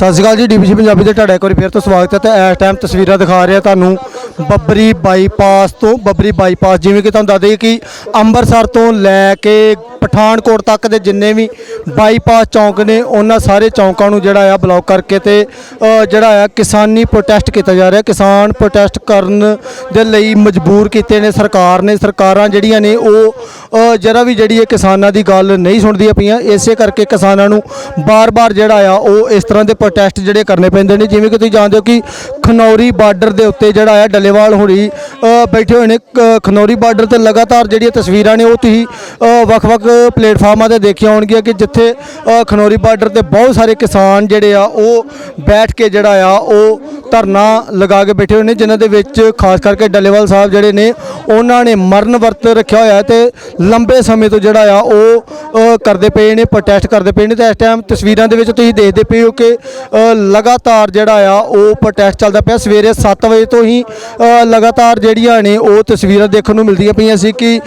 ਸਤਿ ਸ਼੍ਰੀ ਅਕਾਲ ਜੀ ਡੀਬੀਸੀ ਪੰਜਾਬੀ ਦੇ ਤੁਹਾਡਾ ਇੱਕ ਵਾਰੀ ਫਿਰ ਤੋਂ ਸਵਾਗਤ ਹੈ ਤੇ ਇਸ ਟਾਈਮ ਤਸਵੀਰਾਂ ਦਿਖਾ ਰਿਹਾ ਤੁਹਾਨੂੰ ਬੱਬਰੀ ਬਾਈਪਾਸ ਤੋਂ, ਬੱਬਰੀ ਬਾਈਪਾਸ ਜਿਵੇਂ ਕਿ ਤੁਹਾਨੂੰ ਦੱਸ ਦਈਏ ਕਿ ਅੰਮ੍ਰਿਤਸਰ ਤੋਂ ਲੈ ਕੇ ਪਠਾਨਕੋਟ ਤੱਕ ਦੇ ਜਿੰਨੇ ਵੀ ਬਾਈਪਾਸ ਚੌਂਕ ਨੇ, ਉਹਨਾਂ ਸਾਰੇ ਚੌਂਕਾਂ ਨੂੰ ਜਿਹੜਾ ਆ ਬਲੌਕ ਕਰਕੇ ਤੇ ਜਿਹੜਾ ਆ ਕਿਸਾਨੀ ਪ੍ਰੋਟੈਸਟ ਕੀਤਾ ਜਾ ਰਿਹਾ। ਕਿਸਾਨ ਪ੍ਰੋਟੈਸਟ ਕਰਨ ਦੇ ਲਈ ਮਜਬੂਰ ਕੀਤੇ ਨੇ ਸਰਕਾਰ ਨੇ। ਸਰਕਾਰਾਂ ਜਿਹੜੀਆਂ ਨੇ ਉਹ ਜਰਾ ਵੀ ਜਿਹੜੀ ਹੈ ਕਿਸਾਨਾਂ ਦੀ ਗੱਲ ਨਹੀਂ ਸੁਣਦੀਆਂ ਪਈਆਂ। ਇਸੇ ਕਰਕੇ ਕਿਸਾਨਾਂ ਨੂੰ ਬਾਰ-ਬਾਰ ਜਿਹੜਾ ਆ ਉਹ ਇਸ ਤਰ੍ਹਾਂ ਦੇ ਪ੍ਰੋਟੈਸਟ ਜਿਹੜੇ ਕਰਨੇ ਪੈਂਦੇ ਨੇ। ਜਿਵੇਂ ਕਿ ਤੁਸੀਂ ਜਾਣਦੇ ਹੋ ਕਿ ਖਨੌਰੀ ਬਾਰਡਰ ਦੇ ਉੱਤੇ ਜਿਹੜਾ ਆ ਡੱਲੇਵਾਲ ਹੋਣੀ ਬੈਠੇ ਹੋਏ ਨੇ। ਕ- ਖਨੌਰੀ ਬਾਰਡਰ ਤੇ ਲਗਾਤਾਰ ਜਿਹੜੀਆਂ ਤਸਵੀਰਾਂ ਨੇ, ਉਹ ਤੁਸੀਂ ਵੱਖ-ਵੱਖ ਪਲੇਟਫਾਰਮਾਂ ਤੇ ਦੇਖੀਆਂ ਹੋਣਗੀਆਂ ਕਿ ਜਿੱਥੇ ਖਨੌਰੀ ਬਾਰਡਰ ਤੇ ਬਹੁਤ ਸਾਰੇ ਕਿਸਾਨ ਜਿਹੜੇ ਆ, ਉਹ ਬੈਠ ਕੇ ਜਿਹੜਾ ਆ, ਉਹ ਧਰਨਾ ਲਗਾ ਕੇ ਬੈਠੇ ਹੋਏ ਨੇ, ਜਿਨ੍ਹਾਂ ਦੇ ਵਿੱਚ ਖਾਸ ਕਰਕੇ ਡੱਲੇਵਾਲ ਸਾਹਿਬ ਜਿਹੜੇ ਨੇ, ਉਹਨਾਂ ਨੇ ਮਰਨ ਵਰਤ ਰੱਖਿਆ ਹੋਇਆ ਹੈ ਤੇ ਲੰਬੇ ਸਮੇਂ ਤੋਂ ਜਿਹੜਾ ਆ, ਉਹ ਕਰਦੇ ਪਏ ਨੇ ਪ੍ਰੋਟੈਸਟ ਕਰਦੇ ਪਏ ਨੇ ਤੇ ਇਸ ਟਾਈਮ ਤਸਵੀਰਾਂ ਦੇ ਵਿੱਚ ਤੁਸੀਂ ਦੇਖਦੇ ਪਏ ਹੋ ਕਿ ਲਗਾਤਾਰ ਜਿਹੜਾ ਆ, ਉਹ ਪ੍ਰੋਟੈਸਟ ਚੱਲਦਾ ਪਿਆ। ਸਵੇਰੇ 7 ਵਜੇ ਤੋਂ ਹੀ ਲਗਾਤਾਰ ਜਿਹੜੀਆਂ ਨੇ, ਉਹ ਤਸਵੀਰਾਂ ਦੇਖਣ ਨੂੰ ਮਿਲਦੀਆਂ ਪਈਆਂ ਸੀ ਕਿ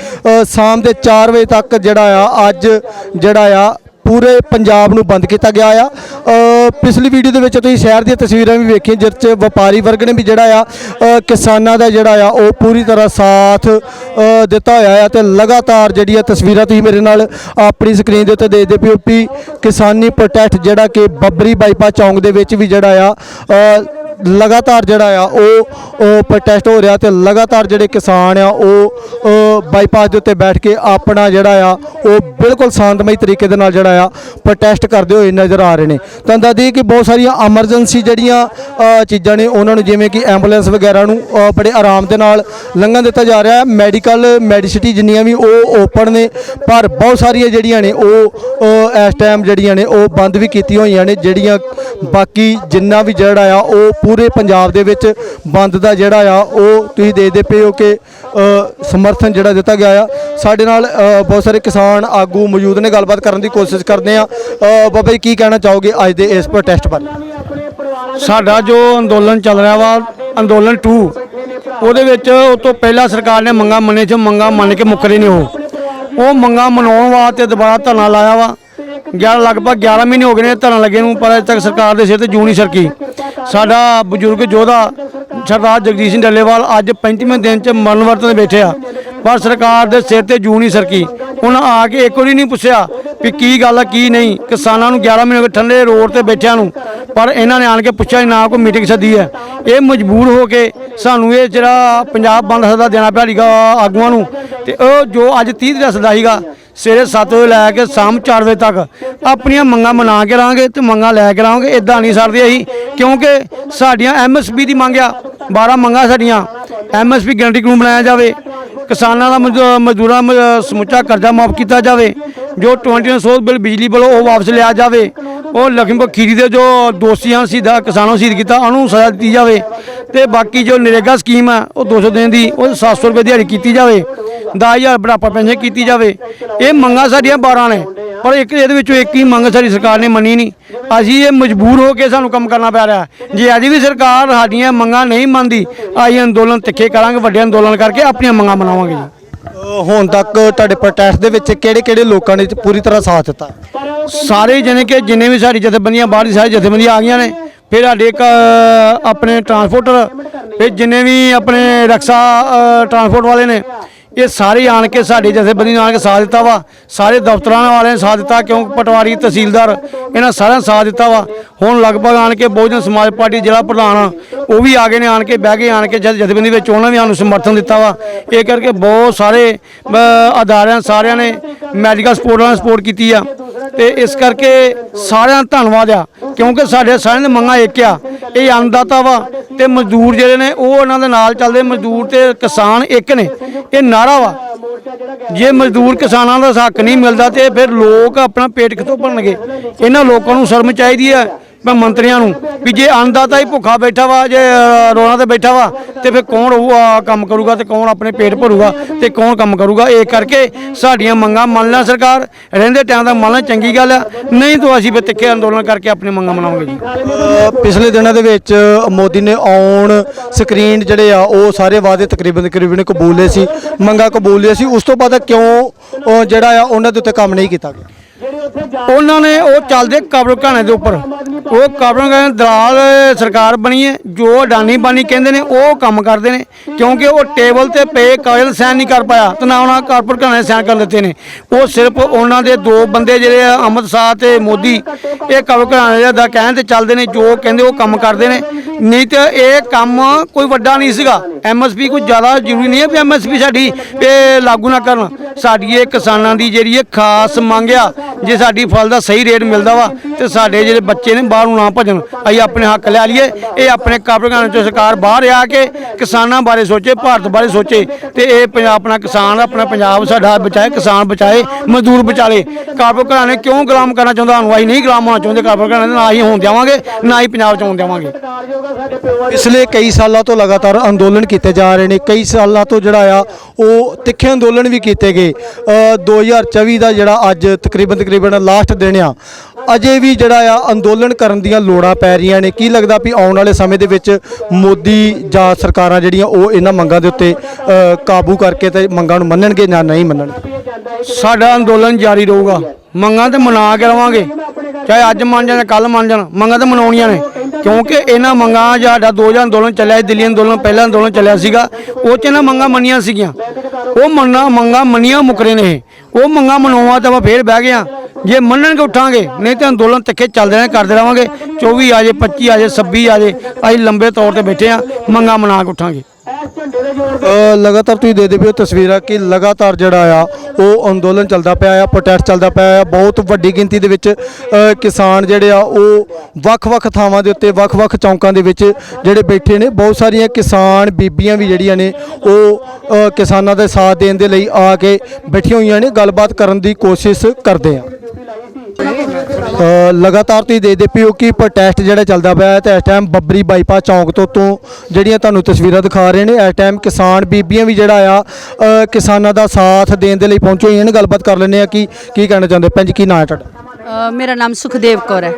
ਸ਼ਾਮ ਦੇ 4 ਵਜੇ ਤੱਕ ਜਿਹੜਾ ਆ ਅੱਜ ਜਿਹੜਾ ਆ, ਪੂਰੇ ਪੰਜਾਬ ਨੂੰ ਬੰਦ ਕੀਤਾ ਗਿਆ ਆ। ਪਿਛਲੀ ਵੀਡੀਓ ਦੇ ਵਿੱਚ ਤੁਸੀਂ ਸ਼ਹਿਰ ਦੀਆਂ ਤਸਵੀਰਾਂ ਵੀ ਵੇਖੀਆਂ, ਜਿਸ 'ਚ ਵਪਾਰੀ ਵਰਗ ਨੇ ਵੀ ਜਿਹੜਾ ਆ ਕਿਸਾਨਾਂ ਦਾ ਜਿਹੜਾ ਆ, ਉਹ ਪੂਰੀ ਤਰ੍ਹਾਂ ਸਾਥ ਦਿੱਤਾ ਹੋਇਆ ਆ ਤੇ ਲਗਾਤਾਰ ਜਿਹੜੀ ਆ ਤਸਵੀਰਾਂ ਤੁਸੀਂ ਮੇਰੇ ਨਾਲ ਆਪਣੀ ਸਕਰੀਨ ਦੇ ਉੱਤੇ ਦੇਖਦੇ ਪਿਓ ਪੀ ਕਿਸਾਨੀ ਪ੍ਰੋਟੈਸਟ ਜਿਹੜਾ ਕਿ ਬੱਬਰੀ ਬਾਈਪਾਸ ਚੌਂਕ ਦੇ ਵਿੱਚ ਵੀ ਜਿਹੜਾ ਆ ਲਗਾਤਾਰ ਜਿਹੜਾ ਆ, ਉਹ ਪ੍ਰੋਟੈਸਟ ਹੋ ਰਿਹਾ ਤੇ ਲਗਾਤਾਰ ਜਿਹੜੇ ਕਿਸਾਨ ਆ, ਉਹ ਬਾਈਪਾਸ ਦੇ ਉੱਤੇ ਬੈਠ ਕੇ ਆਪਣਾ ਜਿਹੜਾ ਆ, ਉਹ ਬਿਲਕੁਲ ਸ਼ਾਂਤਮਈ ਤਰੀਕੇ ਦੇ ਨਾਲ ਜਿਹੜਾ ਆ ਪ੍ਰੋਟੈਸਟ ਕਰਦੇ ਹੋਏ ਨਜ਼ਰ ਆ ਰਹੇ ਨੇ। ਤਾਂ ਦੱਸਦੀ ਕਿ ਬਹੁਤ ਸਾਰੀਆਂ ਐਮਰਜੈਂਸੀ ਜਿਹੜੀਆਂ ਚੀਜ਼ਾਂ ਨੇ, ਉਹਨਾਂ ਨੂੰ ਜਿਵੇਂ ਕਿ ਐਂਬੂਲੈਂਸ ਵਗੈਰਾ ਨੂੰ ਬੜੇ ਆਰਾਮ ਦੇ ਨਾਲ ਲੰਘਣ ਦਿੱਤਾ ਜਾ ਰਿਹਾ। ਹੈ ਮੈਡੀਕਲ ਮੈਡੀਸਿਟੀ ਜਿੰਨੀਆਂ ਵੀ ਉਹ ਓਪਨ ਨੇ, ਪਰ ਬਹੁਤ ਸਾਰੀਆਂ ਜਿਹੜੀਆਂ ਨੇ, ਉਹ ਇਸ ਟਾਈਮ ਜਿਹੜੀਆਂ ਨੇ, ਉਹ ਬੰਦ ਵੀ ਕੀਤੀਆਂ ਹੋਈਆਂ ਨੇ, ਜਿਹੜੀਆਂ ਬਾਕੀ ਜਿੰਨਾ ਵੀ ਜਿਹੜਾ ਆ, ਉਹ ਪੂਰੇ ਪੰਜਾਬ ਦੇ ਵਿੱਚ ਬੰਦ ਦਾ ਜਿਹੜਾ ਆ, ਉਹ ਤੁਸੀਂ ਦੇਖਦੇ ਪਏ ਹੋ ਕਿ ਸਮਰਥਨ ਜਿਹੜਾ ਦਿੱਤਾ ਗਿਆ ਆ। ਸਾਡੇ ਨਾਲ ਬਹੁਤ ਸਾਰੇ ਕਿਸਾਨ ਆਗੂ ਮੌਜੂਦ ਨੇ, ਗੱਲਬਾਤ ਕਰਨ ਦੀ ਕੋਸ਼ਿਸ਼ ਕਰਦੇ ਆ। ਬਾਬਾ ਜੀ, ਕੀ ਕਹਿਣਾ ਚਾਹੋਗੇ ਅੱਜ ਦੇ ਇਸ ਪ੍ਰੋਟੈਸਟ ਬਾਰੇ? ਸਾਡਾ ਜੋ ਅੰਦੋਲਨ ਚੱਲ ਰਿਹਾ ਵਾ, ਅੰਦੋਲਨ 2 ਉਹਦੇ ਵਿੱਚ ਉਹ ਤੋਂ ਪਹਿਲਾਂ ਸਰਕਾਰ ਨੇ ਮੰਗਾ ਮੰਨੇ ਚ ਮੰਗਾ ਮੰਨ ਕੇ ਮੁੱਕਰੇ ਨਹੀਂ ਉਹ। ਉਹ ਮੰਗਾ ਮਨਾਉਣ ਵਾਸਤੇ ਦੁਬਾਰਾ ਧਰਨਾ ਲਾਇਆ ਵਾ। 11 ਲਗਭਗ 11 ਮਹੀਨੇ ਹੋ ਗਏ ਨੇ ਧਰਨ ਲੱਗੇ ਨੂੰ, ਪਰ ਅਜੇ ਤੱਕ ਸਰਕਾਰ ਦੇ ਸਿਰ ਤੇ ਜੂ ਨਹੀਂ ਸਰਕੀ। ਸਾਡਾ ਬਜ਼ੁਰਗ ਯੋਧਾ ਸਰਦਾਰ ਜਗਜੀਤ ਸਿੰਘ ਡੱਲੇਵਾਲ ਅੱਜ 35ਵੇਂ ਦਿਨ ਚ ਮਰਨ ਵਰਤ ਤੇ ਬੈਠੇ ਆ, ਪਰ ਸਰਕਾਰ ਦੇ ਸਿਰ ਤੇ ਜੂ ਨਹੀਂ ਸਰਕੀ। ਉਹਨਾਂ ਆ ਕੇ ਇੱਕ ਵਾਰੀ ਨਹੀਂ ਪੁੱਛਿਆ ਵੀ ਕੀ ਗੱਲ ਆ, ਕੀ ਨਹੀਂ। ਕਿਸਾਨਾਂ ਨੂੰ 11 ਮਹੀਨੇ ਠੰਡੇ ਰੋਡ ਤੇ ਬੈਠਿਆਂ ਨੂੰ, ਪਰ ਇਹਨਾਂ ਨੇ ਆਣ ਕੇ ਪੁੱਛਿਆ ਨਾ ਕੋਈ ਮੀਟਿੰਗ ਸੱਦੀ ਹੈ। ਇਹ ਮਜਬੂਰ ਹੋ ਕੇ ਸਾਨੂੰ ਇਹ ਜਿਹੜਾ ਪੰਜਾਬ ਬੰਦ ਸਦਾ ਦੇਣਾ ਪਿਆ ਸੀਗਾ ਆਗੂਆਂ ਨੂੰ, ਤੇ ਉਹ ਜੋ ਅੱਜ 30 ਦਾ ਸਦਾ ਸੀਗਾ ਸਵੇਰੇ 7 ਵਜੇ ਲੈ ਕੇ ਸ਼ਾਮ 4 ਵਜੇ ਤੱਕ ਆਪਣੀਆਂ ਮੰਗਾਂ ਮਨਾ ਕੇ ਰਹਾਂਗੇ ਤੇ ਮੰਗਾਂ ਲੈ ਕੇ ਰਹਾਂਗੇ ਇਦਾਂ ਨਹੀਂ ਸਰਦੇ ਅਸੀਂ। ਕਿਉਂਕਿ ਸਾਡੀਆਂ ਐਮਐਸਪੀ ਦੀ ਮੰਗ ਆ 12 ਮੰਗਾਂ ਸਾਡੀਆਂ ਐਮਐਸਪੀ ਗਰੰਟੀ ਕਾਨੂੰਨ ਬਣਾਇਆ ਜਾਵੇ, ਕਿਸਾਨਾਂ ਦਾ ਮਜ਼ਦੂ- ਮਜ਼ਦੂਰਾਂ ਸਮੁੱਚਾ ਕਰਜ਼ਾ ਮਾਫ ਕੀਤਾ ਜਾਵੇ, ਜੋ 20 ਸੌ ਬਿੱਲ, ਬਿਜਲੀ ਬਿੱਲ ਉਹ ਵਾਪਸ ਲਿਆ ਜਾਵੇ, ਉਹ ਲਖੀਮਪੁਰ ਖੀਰੀ ਦੇ ਜੋ ਦੋਸ਼ੀਆਂ ਸਿੱਧਾ ਕਿਸਾਨਾਂ ਸ਼ਹੀਦ ਕੀਤਾ, ਉਹਨੂੰ ਸਜ਼ਾ ਦਿੱਤੀ ਜਾਵੇ ਤੇ ਬਾਕੀ ਜੋ ਨਰੇਗਾ ਸਕੀਮ ਆ, ਉਹ 200 ਦਿਨ ਦੀ, ਉਹ 700 ਰੁਪਏ ਦਿਹਾੜੀ ਕੀਤੀ ਜਾਵੇ। 10000 ਬੁਢਾਪਾ ਪੈਨਸ਼ਨ ਕੀਤੀ ਜਾਵੇ। ਇਹ ਮੰਗਾਂ ਸਾਡੀਆਂ 12 ਨੇ। ਪਰ ਇੱਕ ਇਹਦੇ ਵਿੱਚੋਂ ਇੱਕ ਹੀ ਮੰਗ ਸਾਡੀ ਸਰਕਾਰ ਨੇ ਮੰਨੀ ਨਹੀਂ। ਅਸੀਂ ਇਹ ਮਜਬੂਰ ਹੋ ਕੇ ਸਾਨੂੰ ਕੰਮ ਕਰਨਾ ਪੈ ਰਿਹਾ ਜੇ ਅੱਜ ਵੀ ਸਰਕਾਰ ਸਾਡੀਆਂ ਮੰਗਾਂ ਨਹੀਂ ਮੰਨਦੀ ਅਸੀਂ ਅੰਦੋਲਨ ਤਿੱਖੇ ਕਰਾਂਗੇ ਵੱਡੇ ਅੰਦੋਲਨ ਕਰਕੇ ਆਪਣੀਆਂ ਮੰਗਾਂ ਮਨਾਵਾਂਗੇ ਜੀ। ਹੁਣ ਤੱਕ ਤੁਹਾਡੇ ਪ੍ਰੋਟੈਸਟ ਦੇ ਵਿੱਚ ਕਿਹੜੇ ਕਿਹੜੇ ਲੋਕਾਂ ਨੇ ਪੂਰੀ ਤਰ੍ਹਾਂ ਸਾਥ ਦਿੱਤਾ? ਸਾਰੇ ਜਣੇ ਕਿ ਜਿੰਨੇ ਵੀ ਸਾਡੀ ਜਥੇਬੰਦੀਆਂ ਬਾਹਰ ਦੀ ਸਾਰੀ ਜਥੇਬੰਦੀਆਂ ਆ ਗਈਆਂ ਨੇ ਫਿਰ ਸਾਡੇ ਇੱਕ ਆਪਣੇ ਟਰਾਂਸਪੋਰਟਰ ਫਿਰ ਜਿੰਨੇ ਵੀ ਆਪਣੇ ਰਕਸ਼ਾ ਟਰਾਂਸਪੋਰਟ ਵਾਲੇ ਨੇ ਇਹ ਸਾਰੇ ਆਣ ਕੇ ਸਾਡੇ ਜਥੇਬੰਦੀ ਨਾਲ ਆਣ ਕੇ ਸਾਥ ਦਿੱਤਾ ਵਾ। ਸਾਰੇ ਦਫ਼ਤਰਾਂ ਵਾਲਿਆਂ ਨੇ ਸਾਥ ਦਿੱਤਾ ਕਿਉਂ ਪਟਵਾਰੀ ਤਹਿਸੀਲਦਾਰ ਇਹਨਾਂ ਸਾਰਿਆਂ ਨੇ ਸਾਥ ਦਿੱਤਾ ਵਾ। ਹੁਣ ਲਗਭਗ ਆਣ ਕੇ ਬਹੁਜਨ ਸਮਾਜ ਪਾਰਟੀ ਜ਼ਿਲ੍ਹਾ ਪ੍ਰਧਾਨ ਆ, ਉਹ ਵੀ ਆ ਗਏ ਨੇ ਆਣ ਕੇ ਬਹਿ ਕੇ ਆਣ ਕੇ ਜਥੇਬੰਦੀ ਵਿੱਚ ਉਹਨਾਂ ਵੀ ਸਾਨੂੰ ਸਮਰਥਨ ਦਿੱਤਾ ਵਾ। ਇਹ ਕਰਕੇ ਬਹੁਤ ਸਾਰੇ ਅਦਾਰਿਆਂ ਸਾਰਿਆਂ ਨੇ ਮੈਡੀਕਲ ਸਪੋਰਟ ਵਾਲਿਆਂ ਨੇ ਸਪੋਰਟ ਕੀਤੀ ਆ। ਤੇ ਇਸ ਕਰਕੇ ਸਾਰਿਆਂ ਦਾ ਧੰਨਵਾਦ ਆ ਕਿਉਂਕਿ ਸਾਡੇ ਸਾਰਿਆਂ ਦੇ ਮੰਗਾਂ ਇੱਕ ਆ ਇਹ ਅੰਨਦਾਤਾ ਵਾ। ਤੇ ਮਜ਼ਦੂਰ ਜਿਹੜੇ ਨੇ ਉਹ ਉਹਨਾਂ ਦੇ ਨਾਲ ਚੱਲਦੇ ਮਜ਼ਦੂਰ ਤੇ ਕਿਸਾਨ ਇੱਕ ਨੇ। ਇਹ ਨਾਰਾ ਵਾ। ਜੇ ਮਜ਼ਦੂਰ ਕਿਸਾਨਾਂ ਦਾ ਹੱਕ ਨਹੀਂ ਮਿਲਦਾ ਤੇ ਫਿਰ ਲੋਕ ਆਪਣਾ ਪੇਟ ਕਿੱਥੋਂ ਭਰਨਗੇ? ਇਹਨਾਂ ਲੋਕਾਂ ਨੂੰ ਸ਼ਰਮ ਚਾਹੀਦੀ ਹੈ। ਮੈਂ ਮੰਤਰੀਆਂ ਨੂੰ ਵੀ ਜੇ ਅੰਨਦਾਤਾ ਹੀ ਭੁੱਖਾ ਬੈਠਾ ਵਾ ਜੇ ਰੋਣਾ ਤੇ ਬੈਠਾ ਵਾ ਤੇ ਫਿਰ ਕੌਣ ਹੋਊਗਾ ਕੰਮ ਕਰੂਗਾ ਤੇ ਕੌਣ ਆਪਣੇ ਪੇਟ ਭਰੂਗਾ ਤੇ ਕੌਣ ਕੰਮ ਕਰੂਗਾ? ਇਹ ਕਰਕੇ ਸਾਡੀਆਂ ਮੰਗਾਂ ਮੰਨ ਲੈ ਸਰਕਾਰ ਰਹਿੰਦੇ ਟਾਈਮ ਦਾ ਮੰਨ ਲੈ ਚੰਗੀ ਗੱਲ ਆ। ਨਹੀਂ ਤਾਂ ਅਸੀਂ ਫਿਰ ਤਿੱਖੇ ਅੰਦੋਲਨ ਕਰਕੇ ਆਪਣੀ ਮੰਗਾਂ ਮਨਾਵਾਂਗੇ ਜੀ। ਪਿਛਲੇ ਦਿਨਾਂ ਦੇ ਵਿੱਚ ਮੋਦੀ ਨੇ ਆਉਣ ਸਕਰੀਨ ਜਿਹੜੇ ਆ ਉਹ ਸਾਰੇ ਵਾਅਦੇ ਤਕਰੀਬਨ ਤਕਰੀਬਨ ਕਬੂਲ ਸੀ ਮੰਗਾ ਕਬੂਲ ਸੀ। ਉਸ ਤੋਂ ਬਾਅਦ ਕਿਉਂ ਜਿਹੜਾ ਆ ਉਹਨਾਂ ਦੇ ਉੱਤੇ ਕੰਮ ਨਹੀਂ ਕੀਤਾ ਗਿਆ? ਉਹਨਾਂ ਨੇ ਉਹ ਚੱਲਦੇ ਕਬਰ ਘਾਣੇ ਦੇ ਉੱਪਰ। ਉਹ ਕਬਰ ਦਲਾਲ ਸਰਕਾਰ ਬਣੀ ਹੈ, ਜੋ ਅਡਾਨੀ ਬਾਨੀ ਕਹਿੰਦੇ ਨੇ, ਉਹ ਕੰਮ ਕਰਦੇ ਨੇ, ਕਿਉਂਕਿ ਉਹ ਟੇਬਲ ਤੇ ਪਏ ਕਾਗਜ਼ ਸਾਈਨ ਨਹੀਂ ਕਰ ਪਾਇਆ, ਤੇ ਨਾ ਉਹਨਾਂ ਕਾਰਪੋਰੇਟ ਘਰਾਣੇ ਸਾਈਨ ਕਰ ਦਿੱਤੇ ਨੇ। ਉਹ ਸਿਰਫ ਉਹਨਾਂ ਦੇ ਦੋ ਬੰਦੇ ਜਿਹੜੇ ਆ ਅਮਿਤ ਸ਼ਾਹ ਤੇ ਮੋਦੀ, ਇਹ ਕਬਰ ਘਰਾਣੇ ਦਾ ਕਹਿਣ ਤੇ ਚੱਲਦੇ ਨੇ, ਜੋ ਕਹਿੰਦੇ ਉਹ ਕੰਮ ਕਰਦੇ ਨੇ। ਨਹੀਂ ਤੇ ਇਹ ਕੰਮ ਕੋਈ ਵੱਡਾ ਨਹੀਂ ਸੀਗਾ। ਐਮਐਸਪੀ ਕੋਈ ਜ਼ਿਆਦਾ ਜ਼ਰੂਰੀ ਨਹੀਂ ਹੈ ਵੀ ਐਮਐਸਪੀ ਸਾਡੀ, ਇਹ ਲਾਗੂ ਨਾ ਕਰਨ। ਸਾਡੀ ਇਹ ਕਿਸਾਨਾਂ ਦੀ ਜਿਹੜੀ ਇਹ ਖਾਸ ਮੰਗ ਆ ਜੇ ਸਾਡੀ ਫਲ ਦਾ ਸਹੀ ਰੇਟ ਮਿਲਦਾ ਵਾ ਤੇ ਸਾਡੇ ਜਿਹੜੇ ਬੱਚੇ ਨੇ ਬਾਹਰੋਂ ਨਾ ਭਜਣ ਅਸੀਂ ਆਪਣੇ ਹੱਕ ਲੈ ਲਈਏ। ਇਹ ਆਪਣੇ ਕਾਬਲਗਾਨ ਚੋਂ ਸਰਕਾਰ ਬਾਹਰ ਆ ਕੇ ਕਿਸਾਨਾਂ ਬਾਰੇ ਸੋਚੇ ਭਾਰਤ ਬਾਰੇ ਸੋਚੇ ਤੇ ਇਹ ਪੰਜਾਬ ਆਪਣਾ ਕਿਸਾਨ ਆਪਣਾ ਪੰਜਾਬ ਸਾਡਾ ਬਚਾਏ ਕਿਸਾਨ ਬਚਾਏ ਮਜ਼ਦੂਰ ਬਚਾਲੇ। ਕਾਬਲਗਾਨ ਨੇ ਕਿਉਂ ਗੁਲਾਮ ਕਰਨਾ ਚਾਹੁੰਦਾ? ਸਾਨੂੰ ਅਸੀਂ ਨਹੀਂ ਗੁਲਾਮ ਹੋਣਾ ਚਾਹੁੰਦੇ ਕਾਬਲਗਾਨ ਦੇ ਨਾ ਹੀ ਹੋਣ ਦੇਵਾਂਗੇ ਨਾ ਹੀ ਪੰਜਾਬ ਚ ਹੋਣ ਦੇਵਾਂਗੇ। ਪਿਛਲੇ ਕਈ ਸਾਲਾਂ ਤੋਂ ਲਗਾਤਾਰ ਅੰਦੋਲਨ ਕੀਤੇ ਜਾ ਰਹੇ ਨੇ। ਕਈ ਸਾਲਾਂ ਤੋਂ ਜਿਹੜਾ ਆ ਉਹ ਤਿੱਖੇ ਅੰਦੋਲਨ ਵੀ ਕੀਤੇ ਗਏ। ਅ, 2024 ਦਾ ਜਿਹੜਾ ਅੱਜ ਤਕਰੀਬਨ ਤਕਰੀਬਨ ਲਾਸਟ ਦਿਨ ਆ। ਅਜੇ ਵੀ ਜਿਹੜਾ ਆ ਅੰਦੋਲਨ ਕਰਨ ਦੀਆਂ ਲੋੜਾਂ ਪੈ ਰਹੀਆਂ ਨੇ। ਕੀ ਲੱਗਦਾ ਵੀ ਆਉਣ ਵਾਲੇ ਸਮੇਂ ਦੇ ਵਿੱਚ ਮੋਦੀ ਜਾਂ ਸਰਕਾਰਾਂ ਜਿਹੜੀਆਂ ਉਹ ਇਹਨਾਂ ਮੰਗਾਂ ਦੇ ਉੱਤੇ ਕਾਬੂ ਕਰਕੇ ਤੇ ਮੰਗਾਂ ਨੂੰ ਮੰਨਣਗੇ ਜਾਂ ਨਹੀਂ ਮੰਨਣਗੇ? ਸਾਡਾ ਅੰਦੋਲਨ ਜਾਰੀ ਰਹੂਗਾ। ਮੰਗਾਂ ਤੇ ਮਨਾ ਕੇ ਰਵਾਂਗੇ। ਚਾਹੇ ਅੱਜ ਮੰਨ ਜਾਣ ਕੱਲ ਮੰਨ ਜਾਣ, ਮੰਗਾਂ ਤੇ ਮਨਾਉਣੀਆਂ ਨੇ। ਕਿਉਂਕਿ ਇਹਨਾਂ ਮੰਗਾਂ 'ਚ ਸਾਡਾ 2000 ਅੰਦੋਲਨ ਚੱਲਿਆ ਸੀ, ਦਿੱਲੀ ਅੰਦੋਲਨ, ਪਹਿਲਾ ਅੰਦੋਲਨ ਚੱਲਿਆ ਸੀਗਾ, ਉਹ 'ਚ ਇਹਨਾਂ ਮੰਗਾਂ ਮੰਨੀਆਂ ਸੀਗੀਆਂ। ਉਹ ਮੰਨਾ ਮੰਗਾਂ ਮੰਨੀਆਂ ਮੁਕਰੇ ਨੇ ਉਹ ਮੰਗਾਂ ਮਨਾਉਣਾ ਤਾਂ ਆਪਾਂ ਫੇਰ ਬਹਿ ਗਿਆ ਆ ਜੇ ਮੰਨਣਗੇ ਉਠਾਂਗੇ, ਨਹੀਂ ਤਾਂ ਅੰਦੋਲਨ ਤਿੱਖੇ ਚੱਲਦੇ ਰਹੇ, ਕਰਦੇ ਰਵਾਂਗੇ। 24 ਆ ਜੇ 25 ਆ ਜੇ 26 ਆ ਜੇ, ਅਸੀਂ ਲੰਬੇ ਤੌਰ ਤੇ ਬੈਠੇ ਆ ਮੰਗਾਂ ਮਨਾ ਕੇ ਉਠਾਂਗੇ। ਲਗਾਤਾਰ ਤੁਸੀਂ ਦੇਖਦੇ ਦੇ ਪਏ ਹੋ ਤਸਵੀਰਾਂ ਕਿ ਲਗਾਤਾਰ ਜਿਹੜਾ ਆ, ਉਹ ਅੰਦੋਲਨ ਚੱਲਦਾ ਪਿਆ ਆ ਪ੍ਰੋਟੈਸਟ ਚੱਲਦਾ ਪਿਆ ਆ, ਬਹੁਤ ਵੱਡੀ ਗਿਣਤੀ ਦੇ ਵਿੱਚ ਕਿਸਾਨ ਜਿਹੜੇ ਆ, ਉਹ ਵੱਖ-ਵੱਖ ਥਾਵਾਂ ਦੇ ਉੱਤੇ, ਵੱਖ-ਵੱਖ ਚੌਂਕਾਂ ਦੇ ਵਿੱਚ ਜਿਹੜੇ ਬੈਠੇ ਨੇ। ਬਹੁਤ ਸਾਰੀਆਂ ਕਿਸਾਨ ਬੀਬੀਆਂ ਵੀ ਜਿਹੜੀਆਂ ਨੇ, ਉਹ ਕਿਸਾਨਾਂ ਦਾ ਸਾਥ ਦੇਣ ਦੇ ਲਈ ਆ ਕੇ ਬੈਠੀਆਂ ਹੋਈਆਂ ਨੇ। ਗੱਲਬਾਤ ਕਰਨ ਦੀ ਕੋਸ਼ਿਸ਼ ਕਰਦੇ ਆ। ਲਗਾਤਾਰ ਤੁਸੀਂ ਦੇਖਦੇ ਪਿਓ ਕਿ ਪ੍ਰੋਟੈਸਟ ਜਿਹੜਾ ਚੱਲਦਾ ਪਿਆ ਹੈ ਤੇ ਇਸ ਟਾਈਮ ਬੱਬਰੀ ਬਾਈਪਾਸ ਚੌਂਕ ਤੋਂ ਤੋਂ ਜਿਹੜੀਆਂ ਤੁਹਾਨੂੰ ਤਸਵੀਰਾਂ ਦਿਖਾ ਰਹੇ ਨੇ, ਇਸ ਟਾਈਮ ਕਿਸਾਨ ਬੀਬੀਆਂ ਵੀ ਜਿਹੜਾ ਆ ਕਿਸਾਨਾਂ ਦਾ ਸਾਥ ਦੇਣ ਦੇ ਲਈ ਪਹੁੰਚੇ ਹੋਈਆਂ ਨੇ। ਗੱਲਬਾਤ ਕਰ ਲੈਂਦੇ ਆ ਕਿ ਕੀ ਕਹਿਣਾ ਚਾਹੁੰਦੇ ਪੰਜ ਕੀ ਨਾਂ ਹੈ ਤੁਹਾਡਾ? ਮੇਰਾ ਨਾਮ ਸੁਖਦੇਵ ਕੌਰ ਹੈ।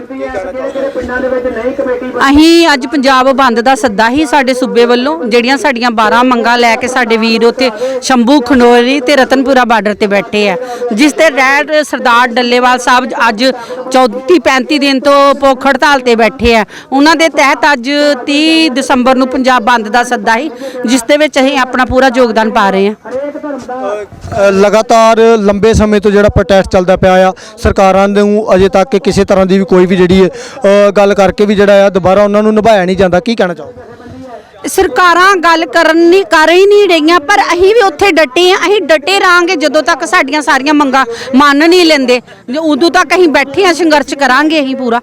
ਅਸੀਂ ਅੱਜ ਪੰਜਾਬ ਬੰਦ ਦਾ ਸੱਦਾ ਹੀ ਸਾਡੇ ਸੂਬੇ ਵੱਲੋਂ, ਜਿਹੜੀਆਂ ਸਾਡੀਆਂ 12 ਮੰਗਾਂ ਲੈ ਕੇ ਸਾਡੇ ਵੀਰ ਉੱਥੇ ਸ਼ੰਭੂ ਖਨੋਰੀ ਤੇ ਰਤਨਪੁਰਾ ਬਾਰਡਰ ਤੇ ਬੈਠੇ ਆ। ਜਿਸ ਤੇ ਰੈਡ ਸਰਦਾਰ ਡੱਲੇਵਾਲ ਸਾਹਿਬ ਅੱਜ 34 35 ਦਿਨ ਤੋਂ ਭੁੱਖ ਹੜਤਾਲ ਤੇ ਬੈਠੇ ਆ। ਉਹਨਾਂ ਦੇ ਤਹਿਤ ਅੱਜ 30 ਦਸੰਬਰ ਨੂੰ ਪੰਜਾਬ ਬੰਦ ਦਾ ਸੱਦਾ ਹੀ ਜਿਸ ਦੇ ਵਿੱਚ ਅਸੀਂ ਆਪਣਾ ਪੂਰਾ ਯੋਗਦਾਨ ਪਾ ਰਹੇ ਹਾਂ। ਲਗਾਤਾਰ ਲੰਬੇ ਸਮੇਂ ਤੋਂ ਜਿਹੜਾ ਪ੍ਰੋਟੈਸਟ ਚੱਲਦਾ ਪਿਆ ਆ ਸਰਕਾਰਾਂ ਨੂੰ ਅਜੇ ਤੱਕ ਕਿਸੇ ਤਰ੍ਹਾਂ ਦੀ ਵੀ ਕੋਈ ਵੀ ਜਿਹੜੀ ਗੱਲ ਕਰਕੇ ਵੀ ਜਿਹੜਾ ਆ ਦੁਬਾਰਾ ਉਹਨਾਂ ਨੂੰ ਨਿਭਾਇਆ ਨਹੀਂ ਜਾਂਦਾ ਕੀ ਕਹਿਣਾ ਚਾਹੋਗੇ? ਸਰਕਾਰਾਂ ਗੱਲ ਕਰਨ ਨਹੀਂ ਕਰ ਹੀ ਨਹੀਂ ਰਹੀਆਂ ਪਰ ਅਸੀਂ ਵੀ ਉੱਥੇ ਡਟੇ ਆ ਅਸੀਂ ਡਟੇ ਰਾਂਗੇ ਜਦੋਂ ਤੱਕ ਸਾਡੀਆਂ ਸਾਰੀਆਂ ਮੰਗਾਂ ਮੰਨ ਨਹੀਂ ਲੈਂਦੇ। ਜੇ ਉਦੋਂ ਤੱਕ ਅਸੀਂ ਬੈਠੇ ਆ ਸੰਘਰਸ਼ ਕਰਾਂਗੇ ਅਸੀਂ ਪੂਰਾ।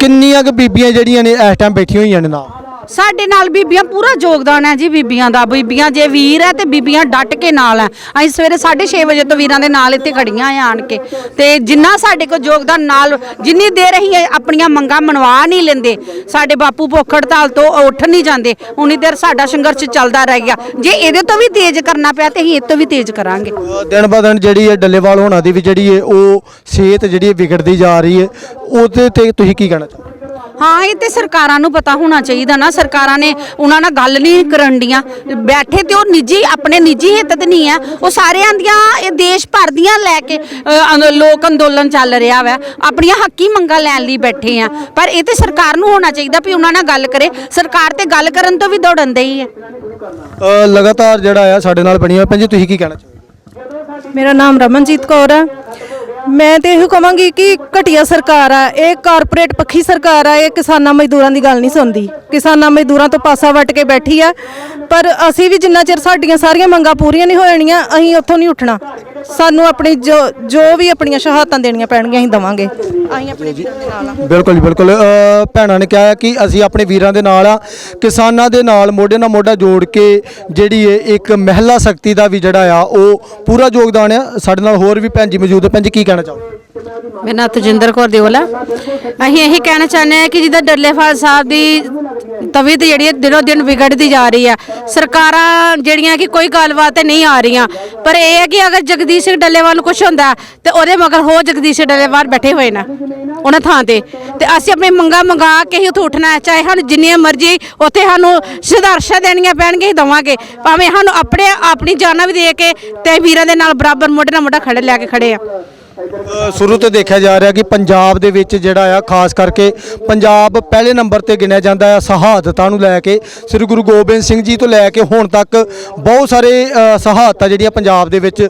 ਕਿੰਨੀਆਂ ਕੁ ਬੀਬੀਆਂ ਜਿਹੜੀਆਂ ਨੇ ਇਸ ਟਾਈਮ ਬੈਠੀਆਂ ਹੋਈਆਂ ਨੇ ਨਾਲ? ਸਾਡੇ ਨਾਲ ਬੀਬੀਆਂ ਪੂਰਾ ਯੋਗਦਾਨ ਹੈ ਜੀ ਬੀਬੀਆਂ ਦਾ। ਬੀਬੀਆਂ ਜੇ ਵੀਰ ਹੈ ਤੇ ਬੀਬੀਆਂ ਡਟ ਕੇ ਨਾਲ ਹੈ। ਅਸੀਂ ਸਵੇਰੇ 6:30 ਵਜੇ ਤੋਂ ਵੀਰਾਂ ਦੇ ਨਾਲ ਇੱਥੇ ਖੜੀਆਂ ਆ ਆਣ ਕੇ। ਤੇ ਜਿੰਨਾ ਸਾਡੇ ਕੋਲ ਯੋਗਦਾਨ ਨਾਲ, ਜਿੰਨੀ ਦੇਰ ਅਸੀਂ ਆਪਣੀਆਂ ਮੰਗਾਂ ਮਨਵਾ ਨਹੀਂ ਲੈਂਦੇ, ਸਾਡੇ ਬਾਪੂ ਭੁੱਖ ਹੜਤਾਲ ਤੋਂ ਉੱਠ ਨਹੀਂ ਜਾਂਦੇ, ਉਨੀ ਦੇਰ ਸਾਡਾ ਸੰਘਰਸ਼ ਚੱਲਦਾ ਰਹਿ ਗਿਆ। ਜੇ ਇਹਦੇ ਤੋਂ ਵੀ ਤੇਜ਼ ਕਰਨਾ ਪਿਆ ਤੇ ਅਸੀਂ ਇਹ ਤੋਂ ਵੀ ਤੇਜ਼ ਕਰਾਂਗੇ। ਦਿਨ ਬ ਦਿਨ ਜਿਹੜੀ ਹੈ ਡੱਲੇਵਾਲ ਹੋਣਾ ਦੀ ਵੀ ਜਿਹੜੀ ਹੈ ਉਹ ਸਿਹਤ ਜਿਹੜੀ ਹੈ ਵਿਗੜਦੀ ਜਾ ਰਹੀ ਹੈ, ਉਹਦੇ ਤੇ ਤੁਸੀਂ ਕੀ ਕਹਿਣਾ ਚਾਹੋਗੇ? ਹਾਂ ਇਹ ਤੇ ਸਰਕਾਰਾਂ ਨੂੰ ਪਤਾ ਹੋਣਾ ਚਾਹੀਦਾ ਨਾ। ਸਰਕਾਰਾਂ ਨੇ ਉਹਨਾਂ ਨਾਲ ਗੱਲ ਨਹੀਂ ਕਰਨ ਡੀਆਂ। ਬੈਠੇ ਤੇ ਉਹ ਨਿੱਜੀ ਆਪਣੇ ਨਿੱਜੀ ਹਿੱਤ ਤੇ ਨਹੀਂ ਆ। ਉਹ ਸਾਰਿਆਂ ਦੀਆਂ ਇਹ ਦੇਸ਼ ਭਰ ਦੀਆਂ ਲੈ ਕੇ ਲੋਕ ਅੰਦੋਲਨ ਚੱਲ ਰਿਹਾ ਵਾ। ਆਪਣੀਆਂ ਹੱਕੀ ਮੰਗਾਂ ਲੈਣ ਲਈ ਬੈਠੇ ਆ। ਪਰ ਇਹ ਤੇ ਸਰਕਾਰ ਨੂੰ ਹੋਣਾ ਚਾਹੀਦਾ ਵੀ ਉਹਨਾਂ ਨਾਲ ਗੱਲ ਕਰੇ। ਸਰਕਾਰ ਤੇ ਗੱਲ ਕਰਨ ਤੋਂ ਵੀ ਦੌੜਨ ਦਈ ਹੈ ਅ, ਲਗਾਤਾਰ ਜਿਹੜਾ ਆ ਸਾਡੇ ਨਾਲ ਬਣੀ ਹੋਈ ਭੈਣ ਜੀ ਤੁਸੀਂ ਕੀ ਕਹਿਣਾ ਚਾਹੋਗੇ? ਮੇਰਾ ਨਾਮ ਰਮਨਜੀਤ ਕੌਰ ਹੈ ਮੈਂ ਤੇ ਇਹੋ ਕਹਾਂਗੀ ਕਿ ਘਟੀਆ ਸਰਕਾਰ ਆ, ਇਹ ਕਾਰਪੋਰੇਟ ਪੱਖੀ ਸਰਕਾਰ ਆ, ਇਹ ਕਿਸਾਨਾਂ ਮਜ਼ਦੂਰਾਂ ਦੀ ਗੱਲ ਨਹੀਂ ਸੁਣਦੀ। ਕਿਸਾਨਾਂ ਮਜ਼ਦੂਰਾਂ ਤੋਂ ਪਾਸਾ ਵੱਟ ਕੇ ਬੈਠੀ ਆ। ਪਰ ਅਸੀਂ ਵੀ ਜਿੰਨਾ ਚਿਰ ਸਾਡੀਆਂ ਸਾਰੀਆਂ ਮੰਗਾਂ ਪੂਰੀਆਂ ਨਹੀਂ ਹੋ ਜਾਣੀਆਂ, ਅਸੀਂ ਉੱਥੋਂ ਨਹੀਂ ਉੱਠਣਾ। ਸਾਨੂੰ ਆਪਣੀ ਜੋ ਜੋ ਵੀ ਆਪਣੀਆਂ ਸ਼ਹਾਦਤਾਂ ਦੇਣੀਆਂ ਪੈਣਗੀਆਂ ਅਸੀਂ ਦਵਾਂਗੇ। ਅਸੀਂ ਆਪਣੇ ਵੀਰਾਂ ਦੇ ਨਾਲ ਆ। ਬਿਲਕੁਲ ਜੀ ਬਿਲਕੁਲ। ਅ, ਭੈਣਾਂ ਨੇ ਕਿਹਾ ਹੈ ਕਿ ਅਸੀਂ ਆਪਣੇ ਵੀਰਾਂ ਦੇ ਨਾਲ ਆ। ਕਿਸਾਨਾਂ ਦੇ ਨਾਲ ਮੋਢੇ ਨਾਲ ਮੋਢਾ ਜੋੜ ਕੇ ਜਿਹੜੀ ਹੈ ਇੱਕ ਮਹਿਲਾ ਸ਼ਕਤੀ ਦਾ ਵੀ ਜਿਹੜਾ ਆ ਉਹ ਪੂਰਾ ਯੋਗਦਾਨ ਆ। ਸਾਡੇ ਨਾਲ ਹੋਰ ਵੀ ਭੈਣ ਜੀ ਮੌਜੂਦ ਹੈ ਭੈਣ ਜੀ ਕੀ ਕਹਿਣਾ ਚਾਹੋਗੇ? ਮੇਰਾ ਨਾਂ ਤਜਿੰਦਰ ਕੌਰ ਦਿਓਲ ਹੈ। ਅਸੀਂ ਇਹੀ ਕਹਿਣਾ ਚਾਹੁੰਦੇ ਹਾਂ ਕਿ ਜਿੱਦਾਂ ਡੱਲੇਵਾਲ ਸਾਹਿਬ ਦੀ ਤਵੀਤ ਜਿਹੜੀ ਹੈ ਦਿਨੋ ਦਿਨ ਵਿਗੜਦੀ ਜਾ ਰਹੀ ਹੈ, ਸਰਕਾਰਾਂ ਜਿਹੜੀਆਂ ਕਿ ਕੋਈ ਗੱਲਬਾਤ ਤੇ ਨਹੀਂ ਆ ਰਹੀਆਂ, ਪਰ ਇਹ ਹੈ ਕਿ ਅਗਰ ਜਗਦੀਸ਼ ਸਿੰਘ ਡੱਲੇਵਾਲ ਨੂੰ ਕੁਝ ਹੁੰਦਾ ਤੇ ਉਹਦੇ ਮਗਰ ਹੋ ਜਗਦੀਸ਼ ਸਿੰਘ ਡੱਲੇਵਾਲ ਬੈਠੇ ਹੋਏ ਨਾ, ਉਹਨਾਂ ਥਾਂ ਤੇ। ਤੇ ਅਸੀਂ ਆਪਣੀ ਮੰਗਾ ਮੰਗਾ ਕੇ ਹੀ ਉੱਥੇ ਉੱਠਣਾ ਚਾਹੇ ਸਾਨੂੰ ਜਿੰਨੀਆਂ ਮਰਜ਼ੀ ਉੱਥੇ ਸਾਨੂੰ ਸੰਘਰਸ਼ਾਂ ਦੇਣੀਆਂ ਪੈਣਗੇ ਹੀ ਦਵਾਂਗੇ, ਭਾਵੇਂ ਸਾਨੂੰ ਆਪਣੇ ਆਪਣੀ ਜਾਨਾਂ ਵੀ ਦੇ ਕੇ ਤੇ ਵੀਰਾਂ ਦੇ ਨਾਲ ਬਰਾਬਰ ਮੋਢੇ ਨਾਲ ਮੋਢਾ ਖੜੇ ਲੈ ਕੇ ਖੜੇ ਆ ਸ਼ੁਰੂ ਤੋਂ ਦੇਖਿਆ ਜਾ ਰਿਹਾ ਕਿ ਪੰਜਾਬ ਦੇ ਵਿੱਚ ਜਿਹੜਾ ਆ, ਖਾਸ ਕਰਕੇ ਪੰਜਾਬ ਪਹਿਲੇ ਨੰਬਰ ਤੇ ਗਿਣਿਆ ਜਾਂਦਾ ਆ ਸ਼ਹਾਦਤਾਂ ਨੂੰ ਲੈ ਕੇ, ਸ੍ਰੀ ਗੁਰੂ ਗੋਬਿੰਦ ਸਿੰਘ ਜੀ ਤੋਂ ਲੈ ਕੇ ਹੁਣ ਤੱਕ ਬਹੁਤ ਸਾਰੇ ਸ਼ਹਾਦਤਾਂ ਜਿਹੜੀਆਂ ਪੰਜਾਬ ਦੇ ਵਿੱਚ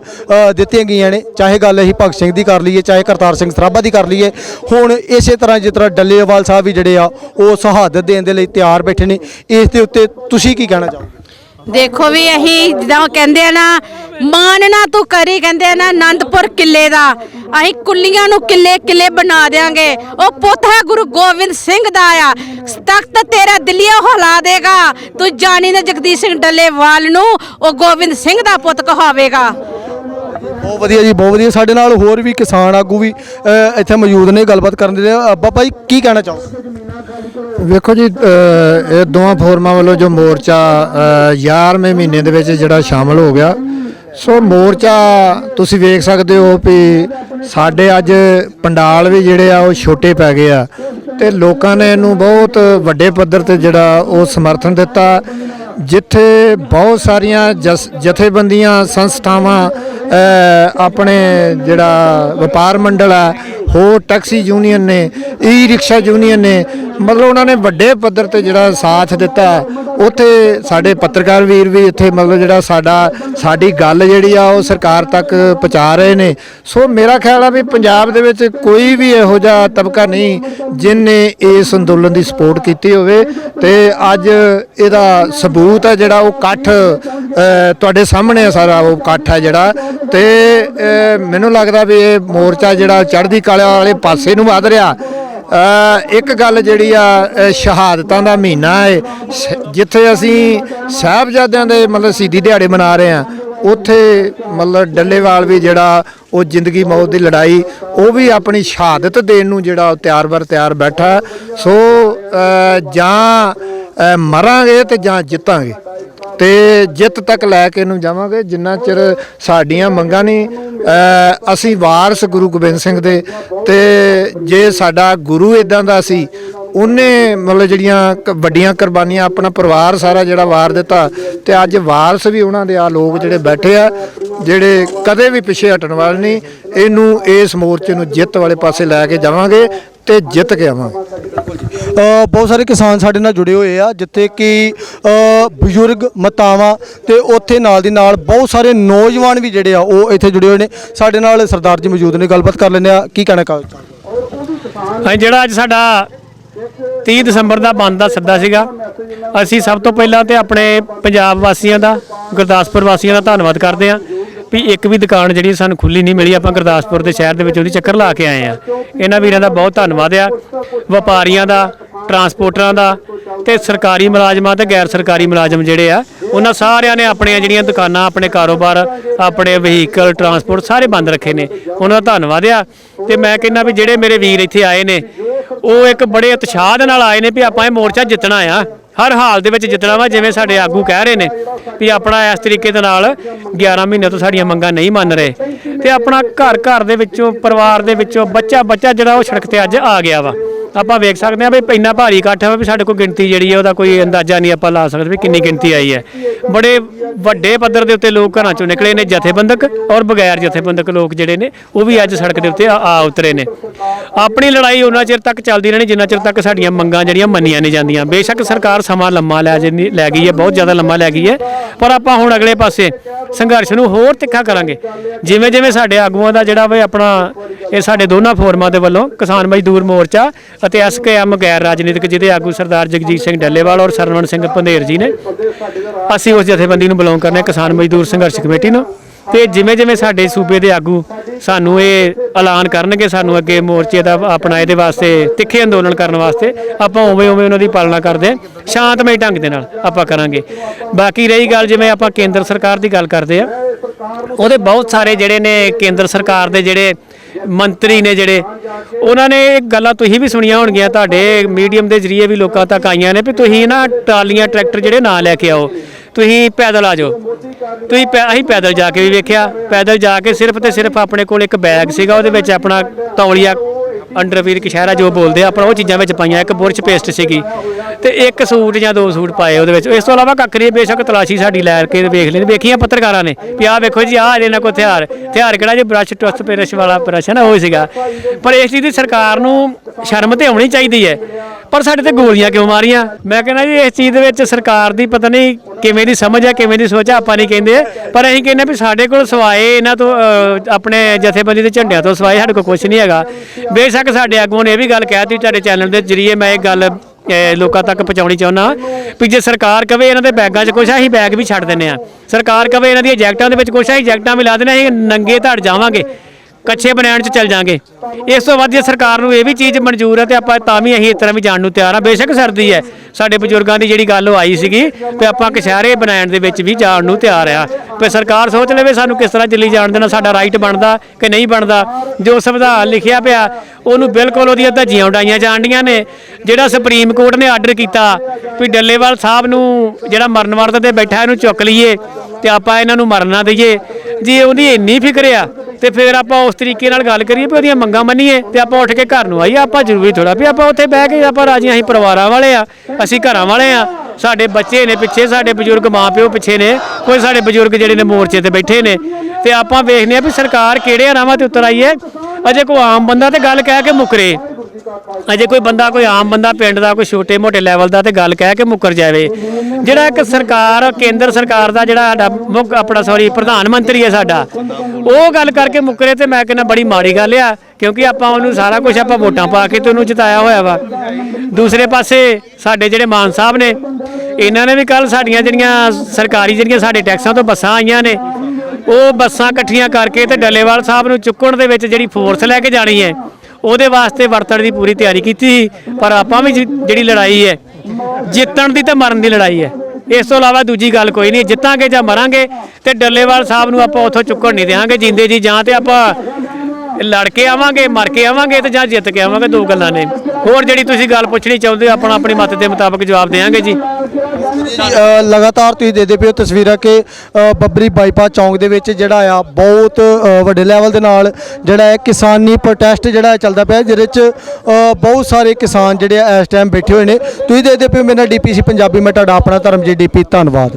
ਦਿੱਤੀਆਂ ਗਈਆਂ ਨੇ। ਚਾਹੇ ਗੱਲ ਅਸੀਂ ਭਗਤ ਸਿੰਘ ਦੀ ਕਰ ਲਈਏ, ਚਾਹੇ ਕਰਤਾਰ ਸਿੰਘ ਸਰਾਭਾ ਦੀ ਕਰ ਲਈਏ, ਹੁਣ ਇਸੇ ਤਰ੍ਹਾਂ ਜਿਸ ਤਰ੍ਹਾਂ ਡੱਲੇਵਾਲ ਸਾਹਿਬ ਵੀ ਜਿਹੜੇ ਆ, ਉਹ ਸ਼ਹਾਦਤ ਦੇਣ ਦੇ ਲਈ ਤਿਆਰ ਬੈਠੇ ਨੇ। ਇਸ ਦੇ ਉੱਤੇ ਤੁਸੀਂ ਕੀ ਕਹਿਣਾ ਚਾਹੋਗੇ? ਦੇਖੋ ਵੀ ਅਸੀਂ ਜਿੱਦਾਂ ਕਹਿੰਦੇ ਆ ਨਾ, ਮਾਨ ਨਾ ਤੂੰ ਕਰੀ, ਕਹਿੰਦੇ ਆ ਨਾ ਆਨੰਦਪੁਰ ਕਿਲੇ ਦਾ। ਅਸੀਂ ਕੁੱਲੀਆਂ ਨੂੰ ਕਿੱਲੇ ਕਿੱਲੇ ਬਣਾ ਦੇਾਂਗੇ ਉਹ ਪੁੱਤ ਹੈ ਗੁਰੂ ਗੋਬਿੰਦ ਸਿੰਘ ਦਾ ਆ। ਤਖਤ ਤੇਰਾ ਦਿੱਲੀਓ ਹਲਾ ਦੇਗਾ। ਤੂੰ ਜਾਣੀ ਨਾ ਜਗਦੀਸ਼ ਸਿੰਘ ਡੱਲੇਵਾਲ ਨੂੰ, ਉਹ ਗੋਬਿੰਦ ਸਿੰਘ ਦਾ ਪੁੱਤ ਕਹਾਵੇਗਾ। ਬਹੁਤ ਵਧੀਆ ਜੀ ਬਹੁਤ ਵਧੀਆ। ਸਾਡੇ ਨਾਲ ਹੋਰ ਵੀ ਕਿਸਾਨ ਆਗੂ ਵੀ ਅ, ਇੱਥੇ ਮੌਜੂਦ ਨੇ ਗੱਲਬਾਤ ਕਰਨ ਦੇ ਲਈ। ਅ, ਬਾਬਾ ਜੀ ਕੀ ਕਹਿਣਾ ਚਾਹੋਗੇ? ਵੇਖੋ ਜੀ ਅ, ਇਹ ਦੋਵਾਂ ਫੋਰਮਾਂ ਵੱਲੋਂ ਜੋ ਮੋਰਚਾ ਅ, 11ਵੇਂ ਮਹੀਨੇ ਦੇ ਵਿੱਚ ਜਿਹੜਾ ਸ਼ਾਮਲ ਹੋ ਗਿਆ ਸੋ ਮੋਰਚਾ ਤੁਸੀਂ ਵੇਖ ਸਕਦੇ ਹੋ ਵੀ ਸਾਡੇ ਅੱਜ ਪੰਡਾਲ ਵੀ ਜਿਹੜੇ ਆ ਉਹ ਛੋਟੇ ਪੈ ਗਏ ਆ ਤੇ ਲੋਕਾਂ ਨੇ ਇਹਨੂੰ ਬਹੁਤ ਵੱਡੇ ਪੱਧਰ ਤੇ ਜਿਹੜਾ ਉਹ ਸਮਰਥਨ ਦਿੱਤਾ। ਜਿੱਥੇ ਬਹੁਤ ਸਾਰੀਆਂ ਜਸ- ਜਥੇਬੰਦੀਆਂ ਸੰਸਥਾਵਾਂ ਆਪਣੇ ਜਿਹੜਾ ਵਪਾਰ ਮੰਡਲ ਆ ਹੋਰ ਟੈਕਸੀ ਯੂਨੀਅਨ ਨੇ ਈ ਰਿਕਸ਼ਾ ਯੂਨੀਅਨ ਨੇ, ਮਤਲਬ ਉਹਨਾਂ ਨੇ ਵੱਡੇ ਪੱਧਰ ਤੇ ਜਿਹੜਾ ਸਾਥ ਦਿੱਤਾ ਉੱਥੇ ਸਾਡੇ ਪੱਤਰਕਾਰ ਵੀਰ ਵੀ ਇੱਥੇ ਮਤਲਬ ਜਿਹੜਾ ਸਾਡਾ, ਸਾਡੀ ਗੱਲ ਜਿਹੜੀ ਆ ਉਹ ਸਰਕਾਰ ਤੱਕ ਪਹੁੰਚਾ ਰਹੇ ਨੇ। ਸੋ ਮੇਰਾ ਖਿਆਲ ਆ ਵੀ ਪੰਜਾਬ ਦੇ ਵਿੱਚ ਕੋਈ ਵੀ ਇਹੋ ਜਿਹਾ ਤਬਕਾ ਨਹੀਂ ਜਿਨੇ ਇਸ ਅੰਦੋਲਨ ਦੀ ਸਪੋਰਟ ਕੀਤੀ ਹੋਵੇ ਤੇ ਅੱਜ ਇਹਦਾ ਸਬੂਤ ਹੈ ਜਿਹੜਾ ਉਹ ਇਕੱਠ ਤੁਹਾਡੇ ਸਾਹਮਣੇ ਆ ਸਾਰਾ ਉਹ ਇਕੱਠ ਹੈ ਜਿਹੜਾ। ਤੇ ਮੈਨੂੰ ਲੱਗਦਾ ਵੀ ਇਹ ਮੋਰਚਾ ਜਿਹੜਾ ਚੜ੍ਹਦੀ ਕਲਾ ਵਾਲੇ ਪਾਸੇ ਨੂੰ ਵਧ ਰਿਹਾ। ਇੱਕ ਗੱਲ ਜਿਹੜੀ ਆ ਸ਼ਹਾਦਤਾਂ ਦਾ ਮਹੀਨਾ ਹੈ ਜਿੱਥੇ ਅਸੀਂ ਸਾਹਿਬਜ਼ਾਦਿਆਂ ਦੇ ਮਤਲਬ ਸ਼ਹੀਦੀ ਦਿਹਾੜੇ ਮਨਾ ਰਹੇ ਆ ਉੱਥੇ ਮਤਲਬ ਡੱਲੇਵਾਲ ਵੀ ਜਿਹੜਾ ਉਹ ਜ਼ਿੰਦਗੀ ਮੌਤ ਦੀ ਲੜਾਈ, ਉਹ ਵੀ ਆਪਣੀ ਸ਼ਹਾਦਤ ਦੇਣ ਨੂੰ ਜਿਹੜਾ ਉਹ ਤਿਆਰ ਬਰ ਤਿਆਰ ਬੈਠਾ। ਸੋ ਜਾਂ ਮਰਾਂਗੇ ਤੇ ਜਾਂ ਜਿੱਤਾਂਗੇ। ਤੇ ਜਿੱਤ ਤੱਕ ਲੈ ਕੇ ਇਹਨੂੰ ਜਾਵਾਂਗੇ। ਜਿੰਨਾ ਚਿਰ ਸਾਡੀਆਂ ਮੰਗਾਂ ਨਹੀਂ ਅਸੀਂ ਵਾਰਸ ਗੁਰੂ ਗੋਬਿੰਦ ਸਿੰਘ ਦੇ ਤੇ ਜੇ ਸਾਡਾ ਗੁਰੂ ਇਦਾਂ ਦਾ ਸੀ, ਉਹਨੇ ਮਤਲਬ ਜਿਹੜੀਆਂ ਕ- ਵੱਡੀਆਂ ਕੁਰਬਾਨੀਆਂ, ਆਪਣਾ ਪਰਿਵਾਰ ਸਾਰਾ ਜਿਹੜਾ ਵਾਰ ਦਿੱਤਾ ਤੇ ਅੱਜ ਵਾਰਸ ਵੀ ਉਹਨਾਂ ਦੇ ਆ ਲੋਕ ਜਿਹੜੇ ਬੈਠੇ ਆ, ਜਿਹੜੇ ਕਦੇ ਵੀ ਪਿੱਛੇ ਹਟਣ ਵਾਲੇ ਨਹੀਂ, ਇਹਨੂੰ ਇਸ ਮੋਰਚੇ ਨੂੰ ਜਿੱਤ ਵਾਲੇ ਪਾਸੇ ਲੈ ਕੇ ਜਾਵਾਂਗੇ। ਤੇ ਜਿੱਤ ਕੇ ਆਵਾਂਗੇ ਅ, ਬਹੁਤ ਸਾਰੇ ਕਿਸਾਨ ਸਾਡੇ ਨਾਲ ਜੁੜੇ ਹੋਏ ਆ ਜਿੱਥੇ ਕਿ ਅ, ਬਜ਼ੁਰਗ ਮਾਤਾਵਾਂ ਤੇ ਉੱਥੇ ਨਾਲ ਦੀ ਨਾਲ ਬਹੁਤ ਸਾਰੇ ਨੌਜਵਾਨ ਵੀ ਜਿਹੜੇ ਆ ਉਹ ਇੱਥੇ ਜੁੜੇ ਹੋਏ ਨੇ। ਸਾਡੇ ਨਾਲ ਸਰਦਾਰ ਜੀ ਮੌਜੂਦ ਨੇ ਗੱਲਬਾਤ ਕਰ ਲੈਂਦੇ ਆ। ਕੀ ਕਹਿਣਾ ਚਾਹੋਗੇ ਹਾਂ ਜਿਹੜਾ ਅੱਜ ਸਾਡਾ 30 ਦਸੰਬਰ ਦਾ ਬੰਦ ਦਾ ਸੱਦਾ ਸੀਗਾ ਅਸੀਂ ਸਭ ਤੋਂ ਪਹਿਲਾਂ ਤੇ ਆਪਣੇ ਪੰਜਾਬ ਵਾਸੀਆਂ ਦਾ ਗੁਰਦਾਸਪੁਰ ਵਾਸੀਆਂ ਦਾ ਧੰਨਵਾਦ ਕਰਦੇ ਹਾਂ। ਵੀ ਇੱਕ ਵੀ ਦੁਕਾਨ ਜਿਹੜੀ ਸਾਨੂੰ ਖੁੱਲੀ ਨਹੀਂ ਮਿਲੀ, ਆਪਾਂ ਗੁਰਦਾਸਪੁਰ ਦੇ ਸ਼ਹਿਰ ਦੇ ਵਿੱਚ ਉਹਦੀ ਚੱਕਰ ਲਾ ਕੇ ਆਏ ਆ। ਇਹਨਾਂ ਵੀਰਾਂ ਦਾ ਬਹੁਤ ਧੰਨਵਾਦ ਆ। ਵਪਾਰੀਆਂ ਦਾ, ਟਰਾਂਸਪੋਰਟਰਾਂ ਦਾ ਤੇ ਸਰਕਾਰੀ ਮੁਲਾਜ਼ਮਾਂ ਤੇ ਗੈਰ ਸਰਕਾਰੀ ਮੁਲਾਜ਼ਮ ਜਿਹੜੇ ਆ, ਉਹਨਾਂ ਸਾਰਿਆਂ ਨੇ ਆਪਣੀਆਂ ਜਿਹੜੀਆਂ ਦੁਕਾਨਾਂ, ਆਪਣੇ ਕਾਰੋਬਾਰ, ਆਪਣੇ ਵਹੀਕਲ, ਟਰਾਂਸਪੋਰਟ ਸਾਰੇ ਬੰਦ ਰੱਖੇ ਨੇ। ਉਹਨਾਂ ਦਾ ਧੰਨਵਾਦ ਆ। ਤੇ ਮੈਂ ਕਹਿੰਦਾ ਵੀ ਜਿਹੜੇ ਮੇਰੇ ਵੀਰ ਇੱਥੇ ਆਏ ਨੇ, ਉਹ ਇੱਕ ਬੜੇ ਉਤਸ਼ਾਹ ਦੇ ਨਾਲ ਆਏ ਨੇ ਵੀ ਆਪਾਂ ਇਹ ਮੋਰਚਾ ਜਿੱਤਣਾ ਆ। ਹਰ ਹਾਲ ਦੇ ਵਿੱਚ ਜਿੱਤਣਾ ਵਾ, ਜਿਵੇਂ ਸਾਡੇ ਆਗੂ ਕਹਿ ਰਹੇ ਨੇ ਵੀ ਆਪਣਾ ਇਸ ਤਰੀਕੇ ਦੇ ਨਾਲ 11 ਮਹੀਨੇ ਤੋਂ ਸਾਡੀਆਂ ਮੰਗਾਂ ਨਹੀਂ ਮੰਨ ਰਹੇ। ਤੇ ਆਪਣਾ ਘਰ ਘਰ ਦੇ ਵਿੱਚੋਂ, ਪਰਿਵਾਰ ਦੇ ਵਿੱਚੋਂ ਬੱਚਾ ਬੱਚਾ ਜਿਹੜਾ ਉਹ ਸੜਕ ਤੇ ਅੱਜ ਆ ਗਿਆ ਵਾ। ਆਪਾਂ ਵੇਖ ਸਕਦੇ ਹਾਂ ਵੀ ਇੰਨਾ ਭਾਰੀ ਇਕੱਠ ਹੈ ਵੀ ਸਾਡੇ ਕੋਲ ਗਿਣਤੀ ਜਿਹੜੀ ਹੈ ਉਹਦਾ ਕੋਈ ਅੰਦਾਜ਼ਾ ਨਹੀਂ ਆਪਾਂ ਲਾ ਸਕਦੇ ਵੀ ਕਿੰਨੀ ਗਿਣਤੀ ਆਈ ਹੈ। ਬੜੇ ਵੱਡੇ ਪੱਧਰ ਦੇ ਉੱਤੇ ਲੋਕ ਘਰਾਂ ਚੋਂ ਨਿਕਲੇ ਨੇ ਜਥੇਬੰਦਕ ਔਰ ਬਗੈਰ ਜਥੇਬੰਦਕ ਲੋਕ ਜਿਹੜੇ ਨੇ, ਉਹ ਵੀ ਅੱਜ ਸੜਕ ਦੇ ਉੱਤੇ ਆ ਆ ਉਤਰੇ ਨੇ। ਆਪਣੀ ਲੜਾਈ ਉਹਨਾਂ ਚਿਰ ਤੱਕ ਚੱਲਦੀ ਰਹਿਣੀ, ਜਿੰਨਾ ਚਿਰ ਤੱਕ ਸਾਡੀਆਂ ਮੰਗਾਂ ਜਿਹੜੀਆਂ ਮੰਨੀਆਂ ਨਹੀਂ ਜਾਂਦੀਆਂ। ਬੇਸ਼ੱਕ ਸਰਕਾਰ ਸਮਾਂ ਲੰਮਾ ਲੈ ਜਾਂਦੀ ਲੈ ਗਈ ਹੈ, ਬਹੁਤ ਜ਼ਿਆਦਾ ਲੰਮਾ ਲੈ ਗਈ ਹੈ। ਪਰ ਆਪਾਂ ਹੁਣ ਅਗਲੇ ਪਾਸੇ ਸੰਘਰਸ਼ ਨੂੰ ਹੋਰ ਤਿੱਖਾ ਕਰਾਂਗੇ। ਜਿਵੇਂ ਜਿਵੇਂ ਸਾਡੇ ਆਗੂਆਂ ਦਾ ਜਿਹੜਾ ਵੇ ਆਪਣਾ ਇਹ ਸਾਡੇ ਦੋਨਾਂ ਫੋਰਮਾਂ ਦੇ ਵੱਲੋਂ ਕਿਸਾਨ ਮਜ਼ਦੂਰ ਮੋਰਚਾ ਅਤੇ ਐਸਕੇਐਮ ਗੈਰ ਰਾਜਨੀਤਿਕ ਜਿਹਦੇ ਆਗੂ ਸਰਦਾਰ ਜਗਜੀਤ ਸਿੰਘ ਡੱਲੇਵਾਲ ਔਰ ਸਰਵਣ ਸਿੰਘ ਪੰਧੇਰ ਜੀ ਨੇ, ਅਸੀਂ ਉਸ ਜਥੇਬੰਦੀ ਨੂੰ ਬਿਲੋਂਗ ਕਰਨੇ ਕਿਸਾਨ ਮਜ਼ਦੂਰ ਸੰਘਰਸ਼ ਕਮੇਟੀ ਨੂੰ। ਤੇ ਜਿਵੇਂ ਜਿਵੇਂ ਸਾਡੇ ਸੂਬੇ ਦੇ ਆਗੂ ਸਾਨੂੰ ਇਹ ਐਲਾਨ ਕਰਨਗੇ, ਸਾਨੂੰ ਅੱਗੇ ਮੋਰਚੇ ਦਾ ਆਪਣਾ ਇਹਦੇ ਵਾਸਤੇ ਤਿੱਖੇ ਅੰਦੋਲਨ ਕਰਨ ਵਾਸਤੇ ਆਪਾਂ ਉਵੇਂ ਉਵੇਂ ਉਹਨਾਂ ਦੀ ਪਾਲਣਾ ਕਰਦੇ ਹਾਂ, ਸ਼ਾਂਤਮਈ ਢੰਗ ਦੇ ਨਾਲ ਆਪਾਂ ਕਰਾਂਗੇ। ਬਾਕੀ ਰਹੀ ਗੱਲ ਜਿਵੇਂ ਆਪਾਂ ਕੇਂਦਰ ਸਰਕਾਰ ਦੀ ਗੱਲ ਕਰਦੇ ਆ ਉਹਦੇ ਬਹੁਤ ਸਾਰੇ ਜਿਹੜੇ ਨੇ ਕੇਂਦਰ ਸਰਕਾਰ ਦੇ ਜਿਹੜੇ ਮੰਤਰੀ ਨੇ ਜਿਹੜੇ, ਉਹਨਾਂ ਨੇ ਇਹ ਗੱਲਾਂ ਤੁਸੀਂ ਵੀ ਸੁਣੀਆਂ ਹੋਣਗੀਆਂ, ਤੁਹਾਡੇ ਮੀਡੀਅਮ ਦੇ ਜ਼ਰੀਏ ਵੀ ਲੋਕਾਂ ਤੱਕ ਆਈਆਂ ਨੇ ਵੀ ਤੁਸੀਂ ਨਾ ਟਰਾਲੀਆਂ, ਟਰੈਕਟਰ ਜਿਹੜੇ ਨਾ ਲੈ ਕੇ ਆਓ। ਤੁਸੀਂ ਪੈਦਲ ਆ ਜਾਓ। ਤੁਸੀਂ ਪੈ- ਅਸੀਂ ਪੈਦਲ ਜਾ ਕੇ ਵੀ ਵੇਖਿਆ। ਪੈਦਲ ਜਾ ਕੇ ਸਿਰਫ ਤੇ ਸਿਰਫ ਆਪਣੇ ਕੋਲ ਇੱਕ ਬੈਗ ਸੀਗਾ, ਉਹਦੇ ਵਿੱਚ ਆਪਣਾ ਤੌਲੀਆ, ਅੰਡਰਵੀਰ ਕਸ਼ਹਿਰਾ ਜੋ ਬੋਲਦੇ ਆ ਆਪਣਾ ਉਹ ਚੀਜ਼ਾਂ ਵਿੱਚ ਪਾਈਆਂ, ਇੱਕ ਬੁਰਸ਼ ਪੇਸਟ ਸੀਗੀ। ਤੇ ਇੱਕ ਸੂਟ ਜਾਂ ਦੋ ਸੂਟ ਪਾਏ ਉਹਦੇ ਵਿੱਚ। ਇਸ ਤੋਂ ਇਲਾਵਾ ਕੱਖ ਨਹੀਂ, ਬੇਸ਼ੱਕ ਤਲਾਸ਼ੀ ਸਾਡੀ ਲੈ ਕੇ ਵੇਖ ਲੈਂਦੇ। ਵੇਖੀਆਂ ਪੱਤਰਕਾਰਾਂ ਨੇ ਵੀ ਆਹ ਵੇਖੋ ਜੀ, ਆਹ ਇਹਨਾਂ ਕੋਲ ਹਥਿਆਰ। ਹਥਿਆਰ ਕਿਹੜਾ ਜੀ? ਬ੍ਰਸ਼ ਟੁੱਥ ਪੇਰਸ਼ ਵਾਲਾ ਬ੍ਰਸ਼ ਹੈ ਨਾ, ਉਹ ਸੀਗਾ। ਪਰ ਇਸ ਚੀਜ਼ ਦੀ ਸਰਕਾਰ ਨੂੰ ਸ਼ਰਮ ਤੇ ਆਉਣੀ ਚਾਹੀਦੀ ਹੈ। ਪਰ ਸਾਡੇ ਤੇ ਗੋਲੀਆਂ ਕਿਉਂ ਮਾਰੀਆਂ? ਮੈਂ ਕਹਿੰਦਾ ਜੀ, ਇਸ ਚੀਜ਼ ਦੇ ਵਿੱਚ ਸਰਕਾਰ ਦੀ ਪਤਾ ਨਹੀਂ ਕਿਵੇਂ ਦੀ ਸਮਝ ਹੈ, ਕਿਵੇਂ ਦੀ ਸੋਚ ਹੈ, ਆਪਾਂ ਨਹੀਂ ਕਹਿੰਦੇ। ਪਰ ਅਸੀਂ ਕਹਿੰਦੇ ਵੀ ਸਾਡੇ ਕੋਲ ਸਵਾਏ ਇਹਨਾਂ ਤੋਂ ਆਪਣੇ ਜਥੇਬੰਦੀ ਦੇ ਝੰਡਿਆਂ ਤੋਂ ਸਵਾਏ, ਸਾਡੇ ਕੋਲ ਕੁਝ ਨਹੀਂ ਹੈਗਾ। ਬੇਸ਼ੱਕ ਸਾਡੇ ਆਗੂਆਂ ਨੇ ਇਹ ਵੀ ਗੱਲ ਕਹਿਤੀ ਤੁਹਾਡੇ ਚੈਨਲ ਦੇ ਜਰੀਏ ਮੈਂ ਇਹ ਗੱਲ ਅਹ, ਲੋਕਾਂ ਤੱਕ ਪਹੁੰਚਾਉਣੀ ਚਾਹੁੰਦਾ ਵੀ ਜੇ ਸਰਕਾਰ ਕਵੇ ਇਹਨਾਂ ਦੇ ਬੈਗਾਂ 'ਚ ਕੁਛ ਆ ਅਸੀਂ ਬੈਗ ਵੀ ਛੱਡ ਦਿੰਨੇ ਆ ਸਰਕਾਰ ਕਵੇ ਇਹਨਾਂ ਦੀਆਂ ਜੈਕਟਾਂ ਦੇ ਵਿੱਚ ਕੁਛ ਆ ਅਸੀਂ ਜੈਕਟਾਂ ਵੀ ਲਾ ਦਿੰਨੇ ਆ ਅਸੀਂ ਨੰਗੇ ਧੜ ਜਾਵਾਂਗੇ। ਕੱਚੇ ਬਣਾਉਣ ਚ ਚੱਲ ਜਾਾਂਗੇ। ਇਸ ਤੋਂ ਵੱਧ ਜੇ ਸਰਕਾਰ ਨੂੰ ਇਹ ਵੀ ਚੀਜ਼ ਮਨਜ਼ੂਰ ਹੈ ਤੇ ਆਪਾਂ ਤਾਂ ਵੀ ਅਸੀਂ ਇਸ ਤਰ੍ਹਾਂ ਵੀ ਜਾਣ ਨੂੰ ਤਿਆਰ ਆ ਬੇਸ਼ੱਕ ਸਰਦੀ ਹੈ। ਸਾਡੇ ਬਜ਼ੁਰਗਾਂ ਦੀ ਜਿਹੜੀ ਗੱਲ ਉਹ ਆਈ ਸੀਗੀ ਤੇ ਆਪਾਂ ਕਸ਼ਹਿਰੇ ਬਣਾਉਣ ਦੇ ਵਿੱਚ ਵੀ ਜਾਣ ਨੂੰ ਤਿਆਰ ਆ ਤੇ ਸਰਕਾਰ ਸੋਚ ਲਵੇ ਸਾਨੂੰ ਕਿਸ ਤਰ੍ਹਾਂ ਦਿੱਲੀ ਜਾਣ ਦੇਣਾ ਸਾਡਾ ਰਾਈਟ ਬਣਦਾ ਕਿ ਨਹੀਂ ਬਣਦਾ। ਜੋ ਸੰਵਿਧਾਨ ਲਿਖਿਆ ਪਿਆ, ਉਹਨੂੰ ਬਿਲਕੁਲ ਉਹਦੀਆਂ ਧੱਜੀਆਂ ਉਡਾਈਆਂ ਜਾਣਡੀਆਂ ਨੇ। ਜਿਹੜਾ ਸੁਪਰੀਮ ਕੋਰਟ ਨੇ ਆਰਡਰ ਕੀਤਾ ਵੀ ਡੱਲੇਵਾਲ ਸਾਹਿਬ ਨੂੰ ਜਿਹੜਾ ਮਰਨ ਵਰਤ ਤੇ ਬੈਠਾ ਇਹਨੂੰ ਚੁੱਕ ਲਈਏ ਤੇ ਆਪਾਂ ਇਹਨਾਂ ਨੂੰ ਮਰਨਾ ਦਈਏ। ਜੇ ਉਹਦੀ ਇੰਨੀ ਫਿਕਰ ਆ, ਤੇ ਫਿਰ ਆਪਾਂ ਉਸ ਤਰੀਕੇ ਨਾਲ ਗੱਲ ਕਰੀਏ ਵੀ ਉਹਦੀਆਂ ਮੰਗਾਂ ਮੰਨੀਏ, ਤੇ ਆਪਾਂ ਉੱਠ ਕੇ ਘਰ ਨੂੰ ਆਈਏ, ਆਪਾਂ ਜ਼ਰੂਰੀ ਥੋੜਾ ਵੀ ਆਪਾਂ ਉੱਥੇ ਬਹਿ ਕੇ ਆਪਾਂ ਰਾਜੀ ਅਸੀਂ ਪਰਿਵਾਰਾਂ ਵਾਲੇ ਆ, ਅਸੀਂ ਘਰਾਂ ਵਾਲੇ ਆ, ਸਾਡੇ ਬੱਚੇ ਨੇ ਪਿੱਛੇ, ਸਾਡੇ ਬਜ਼ੁਰਗ ਮਾਪਿਓ ਪਿੱਛੇ ਨੇ, ਕੋਈ ਸਾਡੇ ਬਜ਼ੁਰਗ ਜਿਹੜੇ ਨੇ ਮੋਰਚੇ ਤੇ ਬੈਠੇ ਨੇ, ਤੇ ਆਪਾਂ ਵੇਖਦੇ ਆ ਵੀ ਸਰਕਾਰ ਕਿਹੜੇ ਰਾਵਾਂ ਤੇ ਉਤਰ ਆਈ ਹੈ, ਅਜੇ ਕੋਈ ਆਮ ਬੰਦਾ ਤੇ ਗੱਲ ਕਹਿ ਕੇ ਮੁਕਰੇ। ਅਜੇ ਕੋਈ ਬੰਦਾ, ਕੋਈ ਆਮ ਬੰਦਾ ਪਿੰਡ ਦਾ, ਕੋਈ ਛੋਟੇ ਮੋਟੇ ਲੈਵਲ ਦਾ ਤੇ ਗੱਲ ਕਹਿ ਕੇ ਮੁੱਕਰ ਜਾਵੇ। ਜਿਹੜਾ ਇੱਕ ਸਰਕਾਰ, ਕੇਂਦਰ ਸਰਕਾਰ ਦਾ ਜਿਹੜਾ ਸਾਡਾ ਮੁੱਖ, ਆਪਣਾ ਸੌਰੀ ਪ੍ਰਧਾਨ ਮੰਤਰੀ ਹੈ ਸਾਡਾ, ਉਹ ਗੱਲ ਕਰਕੇ ਮੁੱਕਰੇ ਤੇ ਮੈਂ ਕਹਿੰਦਾ ਬੜੀ ਮਾੜੀ ਗੱਲ ਆ, ਕਿਉਂਕਿ ਆਪਾਂ ਉਹਨੂੰ ਸਾਰਾ ਕੁਝ ਆਪਾਂ ਵੋਟਾਂ ਪਾ ਕੇ ਤੇ ਉਹਨੂੰ ਜਿਤਾਇਆ ਹੋਇਆ ਵਾ। ਦੂਸਰੇ ਪਾਸੇ ਸਾਡੇ ਜਿਹੜੇ ਮਾਨ ਸਾਹਿਬ ਨੇ, ਇਹਨਾਂ ਨੇ ਵੀ ਕੱਲ ਸਾਡੀਆਂ ਜਿਹੜੀਆਂ ਸਰਕਾਰੀ ਜਿਹੜੀਆਂ ਸਾਡੇ ਟੈਕਸਾਂ ਤੋਂ ਬੱਸਾਂ ਆਈਆਂ ਨੇ, ਉਹ ਬੱਸਾਂ ਇਕੱਠੀਆਂ ਕਰਕੇ ਤੇ ਡੱਲੇਵਾਲ ਸਾਹਿਬ ਨੂੰ ਚੁੱਕਣ ਦੇ ਵਿੱਚ ਜਿਹੜੀ ਫੋਰਸ ਲੈ ਕੇ ਜਾਣੀ ਹੈ ਉਹਦੇ ਵਾਸਤੇ ਵਰਤਣ ਦੀ ਪੂਰੀ ਤਿਆਰੀ ਕੀਤੀ ਸੀ, ਪਰ ਆਪਾਂ ਵੀ ਜਿਹੜੀ ਲੜਾਈ ਹੈ, ਜਿੱਤਣ ਦੀ ਤੇ ਮਰਨ ਦੀ ਲੜਾਈ ਹੈ। ਇਸ ਤੋਂ ਇਲਾਵਾ ਦੂਜੀ ਗੱਲ ਕੋਈ ਨਹੀਂ, ਜਿੱਤਾਂਗੇ ਜਾਂ ਮਰਾਂਗੇ, ਤੇ ਡੱਲੇਵਾਲ ਸਾਹਿਬ ਨੂੰ ਆਪਾਂ ਉੱਥੋਂ ਚੁੱਕਣ ਨਹੀਂ ਦੇਵਾਂਗੇ ਜਿੰਦੇ ਜੀ ਜਾਂ ਤੇ ਆਪਾਂ ਲੜ ਕੇ ਆਵਾਂਗੇ, ਮਰ ਕੇ ਆਵਾਂਗੇ ਤੇ ਜਾਂ ਜਿੱਤ ਕੇ ਆਵਾਂਗੇ, ਦੋ ਗੱਲਾਂ ਨੇ। ਹੋਰ ਜਿਹੜੀ ਤੁਸੀਂ ਗੱਲ ਪੁੱਛਣੀ ਚਾਹੁੰਦੇ ਹੋ ਆਪਣਾ ਆਪਣੀ ਮਤ ਦੇ ਮੁਤਾਬਕ ਜਵਾਬ ਦੇਵਾਂਗੇ ਜੀ। ਲਗਾਤਾਰ ਤੁਸੀਂ ਦੇਖਦੇ ਪਏ ਹੋ ਤਸਵੀਰਾਂ ਕਿ ਬੱਬਰੀ ਬਾਈਪਾਸ ਚੌਂਕ ਦੇ ਵਿੱਚ ਜਿਹੜਾ ਆ, ਬਹੁਤ ਵੱਡੇ ਲੈਵਲ ਦੇ ਨਾਲ ਜਿਹੜਾ ਹੈ ਕਿਸਾਨੀ ਪ੍ਰੋਟੈਸਟ ਜਿਹੜਾ ਹੈ ਚੱਲਦਾ ਪਿਆ, ਜਿਹਦੇ ਵਿੱਚ ਬਹੁਤ ਸਾਰੇ ਕਿਸਾਨ ਜਿਹੜੇ ਆ ਇਸ ਟਾਈਮ ਬੈਠੇ ਹੋਏ ਨੇ। ਤੁਸੀਂ ਦੇਖਦੇ ਪਏ ਹੋ ਮੇਰਾ ਡੀਪੀਸੀ ਪੰਜਾਬੀ ਮੈਂ ਤੁਹਾਡਾ ਆਪਣਾ ਧਰਮਜੀਤ ਡੀਪੀ ਧੰਨਵਾਦ।